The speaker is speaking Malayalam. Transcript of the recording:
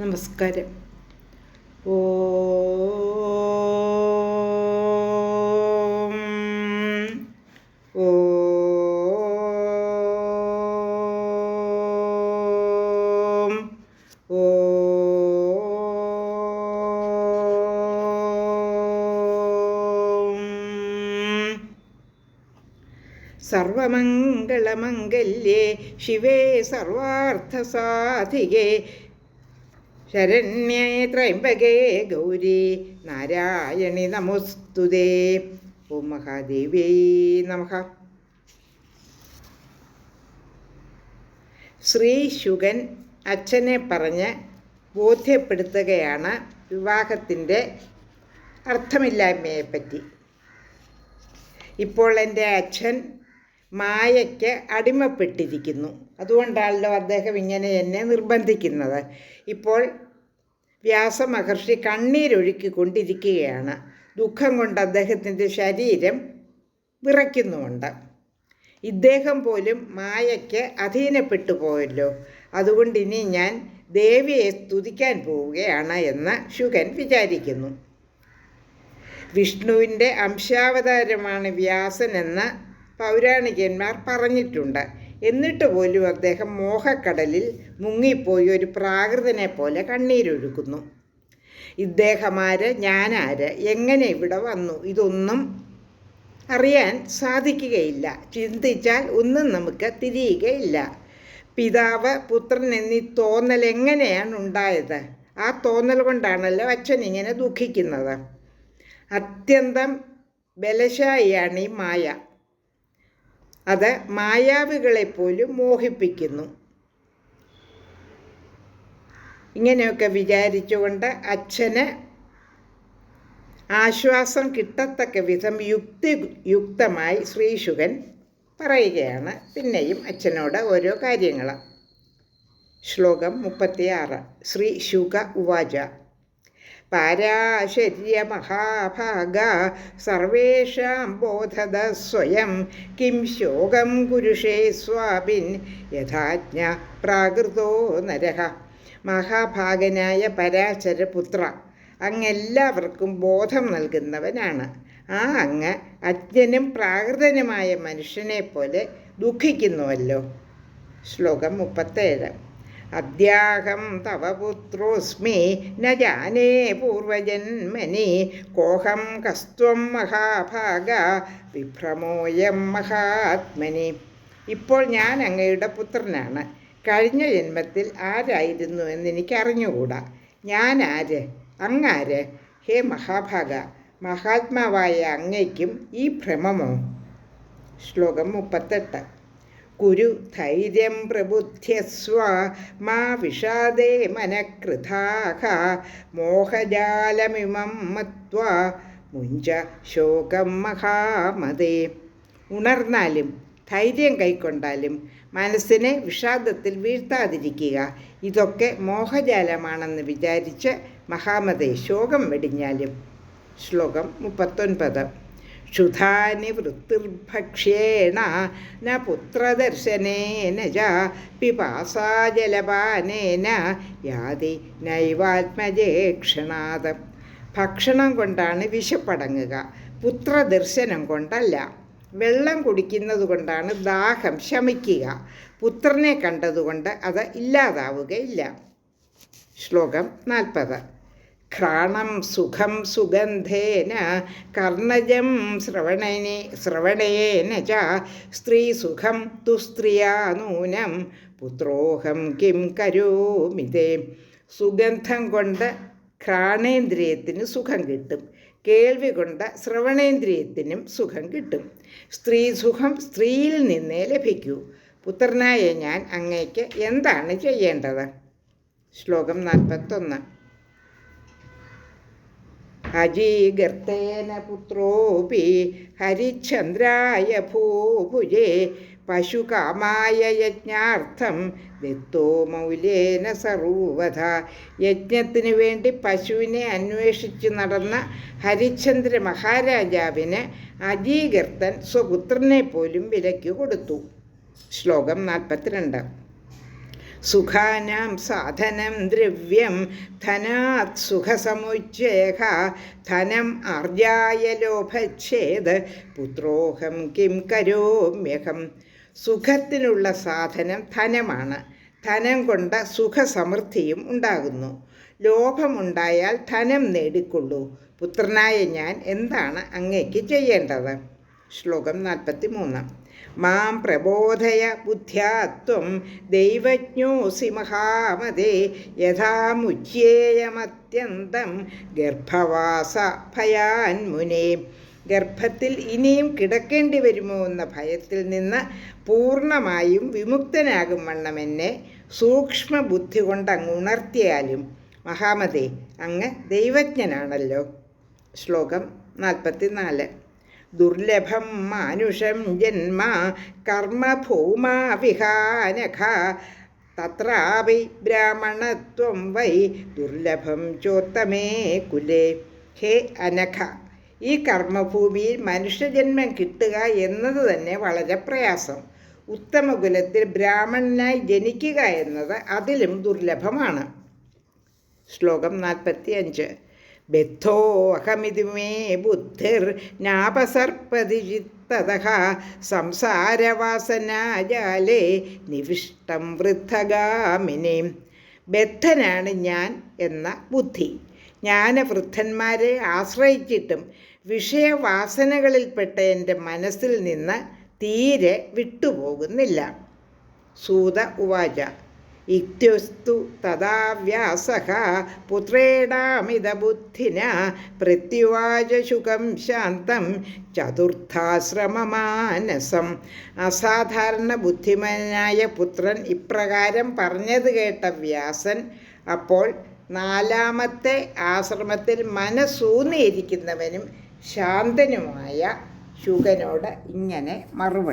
നമസ്കാരം. ഓ സർവമംഗളമംഗല്യേ ശിവേ സർവാർത്ഥസാധികേ ശരണ്യേ ത്രയംബകേ ഗൗരി നാരായണി നമോസ്തുതേ. ഓം മഹാദേവേ നമഃ. ശ്രീ ശുഗൻ അച്ഛനെ പറഞ്ഞ് ബോധ്യപ്പെടുത്തുകയാണ് വിവാഹത്തിന്റെ അർത്ഥമില്ലായ്മയെപ്പറ്റി. ഇപ്പോൾ എന്റെ അച്ഛൻ മായയ്ക്ക് അടിമപ്പെട്ടിരിക്കുന്നു. അതുകൊണ്ടാണല്ലോ അദ്ദേഹം ഇങ്ങനെ എന്നെ നിർബന്ധിക്കുന്നത്. ഇപ്പോൾ വ്യാസമഹർഷി കണ്ണീരൊഴുക്കിക്കൊണ്ടിരിക്കുകയാണ്. ദുഃഖം കൊണ്ട് അദ്ദേഹത്തിന്റെ ശരീരം വിറയ്ക്കുന്നുമുണ്ട്. ഇദ്ദേഹം പോലും മായയ്ക്ക് അധീനപ്പെട്ടു പോയല്ലോ. അതുകൊണ്ട് ഇനി ഞാൻ ദേവിയെ സ്തുതിക്കാൻ പോവുകയാണ് എന്ന് ശുഗൻ വിചാരിക്കുന്നു. വിഷ്ണുവിന്റെ അംശാവതാരമാണ് വ്യാസനെന്ന് പൗരാണികന്മാർ പറഞ്ഞിട്ടുണ്ട്. എന്നിട്ട് പോലും അദ്ദേഹം മോഹക്കടലിൽ മുങ്ങിപ്പോയി ഒരു പ്രാകൃതനെ പോലെ കണ്ണീരൊഴുക്കുന്നു. ഇദ്ദേഹമാര് ഞാനാര് എങ്ങനെ ഇവിടെ വന്നു? ഇതൊന്നും അറിയാൻ സാധിക്കുകയില്ല. ചിന്തിച്ചാൽ ഒന്നും നമുക്ക് തിരിയുകയില്ല. പിതാവ് പുത്രൻ എന്നീ തോന്നൽ എങ്ങനെയാണ് ഉണ്ടായത്? ആ തോന്നൽ കൊണ്ടാണല്ലോ അച്ഛൻ ഇങ്ങനെ ദുഃഖിക്കുന്നത്. അത്യന്തം ബലശായിയാണ് ഈ മായ. അത് മായാവികളെ പോലും മോഹിപ്പിക്കുന്നു. ഇങ്ങനെയൊക്കെ വിചാരിച്ചുകൊണ്ട് അച്ഛന് ആശ്വാസം കിട്ടത്തക്ക വിധം യുക്തി യുക്തമായി ശ്രീശുഖൻ പറയുകയാണ്. പിന്നെയും അച്ഛനോട് ഓരോ കാര്യങ്ങൾ. ശ്ലോകം മുപ്പത്തിയാറ്. ശ്രീ ശുക ഉവാച. പാരാശര്യ മഹാഭാഗ സർവേഷാം ബോധത സ്വയം കിം ശോകം കുരുഷേ സ്വാപിൻ യഥാജ്ഞ പ്രാകൃതോ നരഹ മഹാഭാഗനായ പരാശരപുത്ര അങ്ങെല്ലാവർക്കും ബോധം നൽകുന്നവനാണ്. ആ അങ്ങ് അജ്ഞനും പ്രാകൃതനുമായ മനുഷ്യനെ പോലെ ദുഃഖിക്കുന്നുവല്ലോ. ശ്ലോകം മുപ്പത്തേഴ്. അദ്യാഹം തവ പുത്രോസ്മി ന ജാനേ പൂർവജന്മനി. കോഹം കസ്ത്വം മഹാഭാഗ വിഭ്രമോയം മഹാത്മനി. ഇപ്പോൾ ഞാൻ അങ്ങയുടെ പുത്രനാണ്. കഴിഞ്ഞ ജന്മത്തിൽ ആരായിരുന്നു എന്ന് എനിക്ക് അറിഞ്ഞുകൂടാ ഞാൻ ആര്? അങ്ങാര്? ഹേ മഹാഭാഗ മഹാത്മാവായ അങ്ങയ്ക്കും ഈ ഭ്രമമോ? ശ്ലോകം മുപ്പത്തെട്ട്. കുരു ധൈര്യം പ്രബുദ്ധ്യസ്വ മാ വിഷാദേ മനഃകൃതാഹ മോഹജാലമിമം മത്വ മുഞ്ച ശോകം മഹാമതേ. ഉണർന്നാലും ധൈര്യം കൈക്കൊണ്ടാലും മനസ്സിനെ വിഷാദത്തിൽ വീഴ്ത്താതിരിക്കുക. ഇതൊക്കെ മോഹജാലമാണെന്ന് വിചാരിച്ച് മഹാമതേ ശോകം വെടിഞ്ഞാലും. ശ്ലോകം മുപ്പത്തൊൻപത്. ക്ഷുധാനി വൃത്തിർഭക്ഷ്യേണ ന പുത്രദർശനേന ച പിപാസാജലപാനേന യാതി നൈവാത്മജേക്ഷണാത് ഭക്ഷണം കൊണ്ടാണ് വിശപ്പടങ്ങുക പുത്രദർശനം കൊണ്ടല്ല. വെള്ളം കുടിക്കുന്നത് കൊണ്ടാണ് ദാഹം ശമിക്കുക പുത്രനെ കണ്ടതുകൊണ്ട് അത് ഇല്ലാതാവുകയില്ല. ശ്ലോകം നാൽപ്പത്. ഘ്രാണം സുഖം സുഗന്ധേന കർണജം ശ്രവണനെ ശ്രവണേന ച സ്ത്രീസുഖം തു സ്ത്രീയാ നൂനം പുത്രോഹം കിം കരോമിതേ? സുഗന്ധം കൊണ്ട് ഘ്രാണേന്ദ്രിയത്തിന് സുഖം കിട്ടും. കേൾവി കൊണ്ട് ശ്രവണേന്ദ്രിയത്തിനും സുഖം കിട്ടും. സ്ത്രീ സുഖം സ്ത്രീയിൽ നിന്നേ ലഭിക്കൂ. പുത്രനായ ഞാൻ അങ്ങയ്ക്ക് എന്താണ് ചെയ്യേണ്ടത്? ശ്ലോകം നാൽപ്പത്തൊന്ന്. അജീഗർത്തേന പുത്രോപി ഹരിചന്ദ്രായ ഭൂഭുജേ പശുകാമായ യജ്ഞാർത്ഥം ദത്തോ മൗലേന സർവധ. യജ്ഞത്തിന് വേണ്ടി പശുവിനെ അന്വേഷിച്ച് നടന്ന ഹരിചന്ദ്ര മഹാരാജാവിന് അജീകർത്തൻ സ്വപുത്രനെ പോലും വിലയ്ക്ക് കൊടുത്തു. ശ്ലോകം നാൽപ്പത്തിരണ്ട്. സുഖാനാം സാധനം ദ്രവ്യം ധനാത് സുഖസമുച്ചയ ധനം അർജായ ലോഭച്ഛേദ് പുത്രോഹം കിം കരോമ്യഹം. സുഖത്തിനുള്ള സാധനം ധനമാണ്. ധനം കൊണ്ട് സുഖസമൃദ്ധിയും ഉണ്ടാകുന്നു. ലോഭമുണ്ടായാൽ ധനം നേടിക്കൊള്ളൂ. പുത്രനായ ഞാൻ എന്താണ് അങ്ങേക്ക് ചെയ്യേണ്ടത്? ശ്ലോകം നാൽപ്പത്തി മൂന്ന് മാം പ്രബോധയ ബുദ്ധ്യാത്വം ദൈവജ്ഞോസി മഹാമതേ യഥാമുച്ചേയമത്യന്തം ഗർഭവാസ ഭയാൻമുനേ ഗർഭത്തിൽ ഇനിയും കിടക്കേണ്ടി വരുമോ എന്ന ഭയത്തിൽ നിന്ന് പൂർണമായും വിമുക്തനാകും വണ്ണം എന്നെ. സൂക്ഷ്മ ബുദ്ധി കൊണ്ട് അങ്ങ് ഉണർത്തിയാലും മഹാമതേ അങ്ങ് ദൈവജ്ഞനാണല്ലോ. ശ്ലോകം നാൽപ്പത്തി നാല് ദുർലഭം മാനുഷം ജന്മ കർമ്മഭൂമാ വിഹാനഖ. തത്രാപി ബ്രാഹ്മണത്വം വൈ ദുർലഭം ചോത്തമേ കുലേ. ഹേ അനഖ ഈ കർമ്മഭൂമിയിൽ മനുഷ്യജന്മം കിട്ടുക എന്നത് തന്നെ വളരെ പ്രയാസം. ഉത്തമകുലത്തിൽ ബ്രാഹ്മണനായി ജനിക്കുക എന്നത് അതിലും ദുർലഭമാണ്. ശ്ലോകം നാൽപ്പത്തി അഞ്ച് ബദ്ധോഹമിതി മേ ബുദ്ധിർ നാപസർപ്പതി ചിത്തത സംസാരവാസനാജാലേ നിവിഷ്ടം വൃദ്ധഗാമിനി. ബദ്ധനാണ് ഞാൻ എന്ന ബുദ്ധി. ജ്ഞാനവൃദ്ധന്മാരെ ആശ്രയിച്ചിട്ടും വിഷയവാസനകളിൽപ്പെട്ട എന്റെ മനസ്സിൽ നിന്ന് തീരെ വിട്ടുപോകുന്നില്ല. സൂത ഉവാച. ഇത്യുസ്തു തഥാ വ്യാസ പുത്രേടാമിതബുദ്ധിന ബുദ്ധിന പ്രത്യുവാചശുഖം ശാന്തം ചതുർത്ഥാശ്രമമാനസം. അസാധാരണ ബുദ്ധിമാനായ പുത്രൻ ഇപ്രകാരം പറഞ്ഞത് കേട്ട വ്യാസൻ അപ്പോൾ നാലാമത്തെ ആശ്രമത്തിൽ മനസ്സൂന്നിയിരിക്കുന്നവനും ശാന്തനുമായ ശുഖനോട് ഇങ്ങനെ മറുപടി